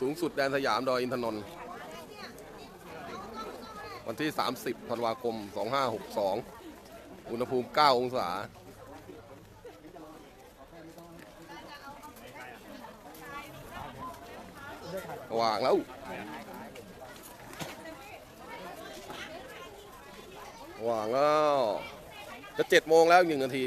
สูงสุดแดนสยามดอยอินทนนท์วันที่ 30ธันวาคม 2562 อุณหภูมิ 9 องศา วางแล้ว วางแล้ว จะเจ็ดโมงแล้วหนึ่งนาที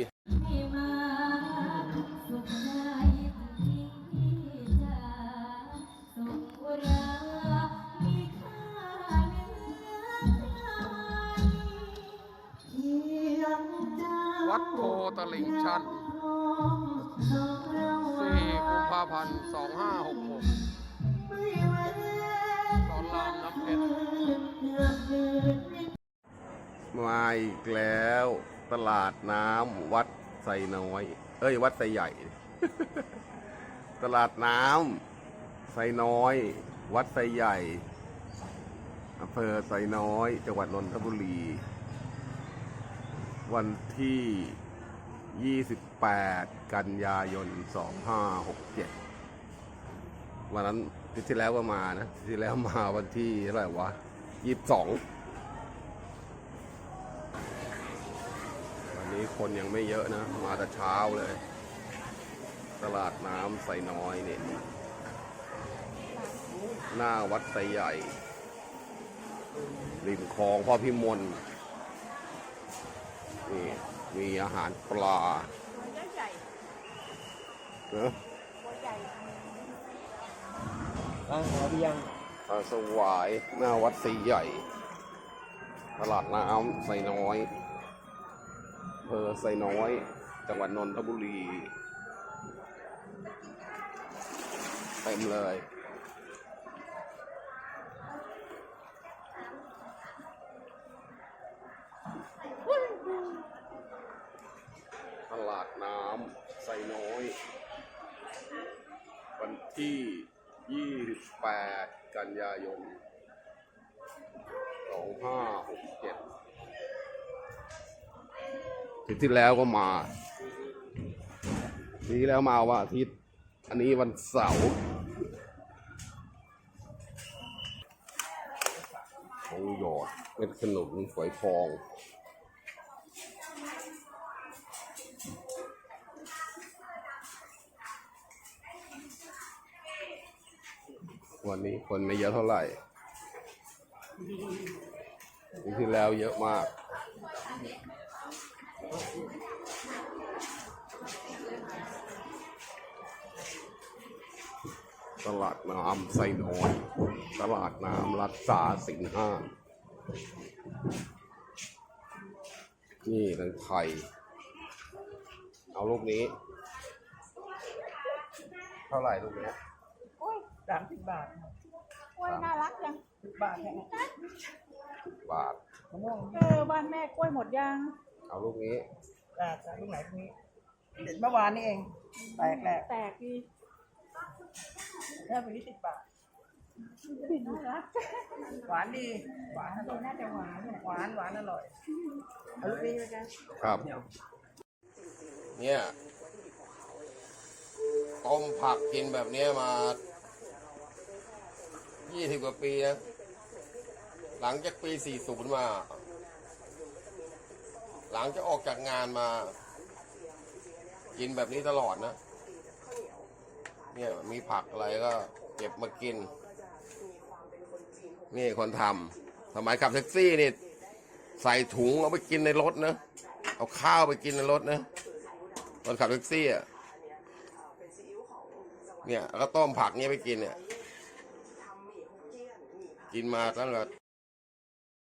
ตลิ่งชัน 4 กุมภาพันธ์ 2566สอนรามน้ำเพชรมาอีกแล้วตลาดน้ำวัดไซน้อย เอ้ย วัดไซใหญ่ ตลาดน้ำไซน้อย วัดไซใหญ่อำเภอไซน้อย จังหวัดนนทบุรี วันที่ 28 กันยายน 2567 วันนั้นทิตย์ที่แล้วก็มานะที่แล้วมาวันที่เท่าไหร่วะ 22 วันนี้คนยังไม่เยอะนะ มาแต่เช้าเลย ตลาดน้ำไซน้อยเนี่ยหน้าวัดไซใหญ่ ริมคลองพ่อพิมลนี่ มีอาหารปลาเนอะอ่าหอเบียงปลาสวายหน้าวัดไซใหญ่ ตลาดน้ำไซน้อยอำเภอไซน้อย จังหวัดนนทบุรี เต็มเลย ตลาดน้ำไซน้อย วันที่ 28 กันยายน 2567อาทิตย์ที่แล้วก็มาอาทิตย์ที่แล้วมาวันอาทิตย์ อันนี้วันเสาร์ทองหยอดเม็ดขนุนฝอยทอง วันนี้คนไม่เยอะเท่าไหร่ปีที่แล้วเยอะมาก ตลาดน้ำไซน้อย ตลาดน้ำรัดสาสิงห้า นี่เป็นไข่ เอาลูกนี้ เท่าไหร่ลูกนี้ สามสิบบาทกล้วยน่ารักจังสิบบาทแค่นั้นบาท มะม่วงเออบ้านแม่กล้วยหมดยังเอาลูกนี้ จ้าจ้าลูกไหนพวกนี้เด็ดเมื่อวานนี่เองแตกแตกแตกดีแค่เป็นนี้สิบบาท น่ารักหวานดี หวานอร่อยน่าจะหวานเนี่ยหวานหวานอร่อยเอาลูกนี้ไปกันครับ เนี่ยต้มผักกินแบบเนี้ยมา 20กว่าปีนะหลังจากปี 40 มา หลังจากออกจากงานมา กินแบบนี้ตลอดนะ เนี่ยมีผักอะไรก็เก็บมากิน นี่คนทำสมัยขับแท็กซี่นี่ ใส่ถุงเอาไปกินในรถนะ เอาข้าวไปกินในรถนะตอนขับแท็กซี่อะ เนี่ยแล้วก็ต้มผักเนี่ยไปกินเนี่ย กินมาตลอด